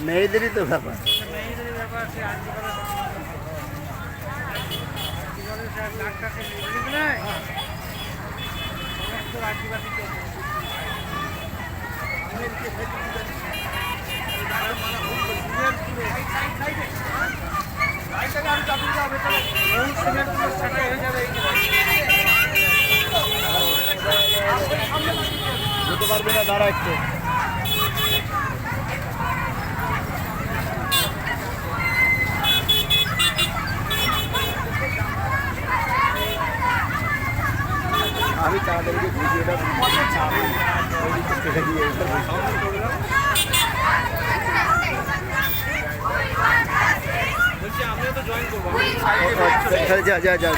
মেয়েদেরই তো ব্যাপার। যেতে পারবে না দাঁড়া একটু। আমি তাদেরকে ভিডিওটা এটা কেটে দিয়ে যা যা যা।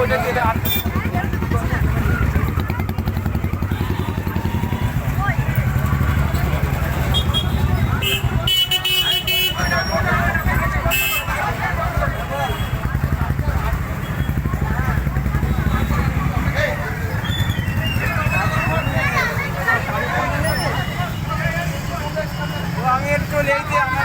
ওটা যেটা আমি একটু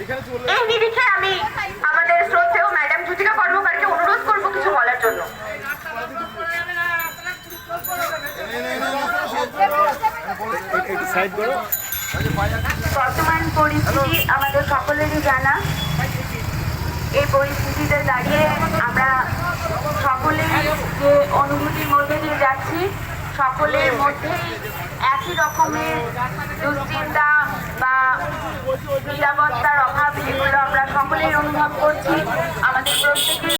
এই নিরিখে আমি আমাদের শ্রদ্ধেয় ম্যাডাম কর্মকারকে অনুরোধ করব কিছু বলার জন্য। বর্তমান পরিস্থিতি আমাদের সকলেরই জানা। এই পরিস্থিতিতে দাঁড়িয়ে আমরা সকলেই যে অনুভূতির মধ্যে দিয়ে যাচ্ছি, সকলের মধ্যেই একই রকমের দুশ্চিন্তা বা আমরা সকলেই অনুভব করছি। আমাদের প্রত্যেকের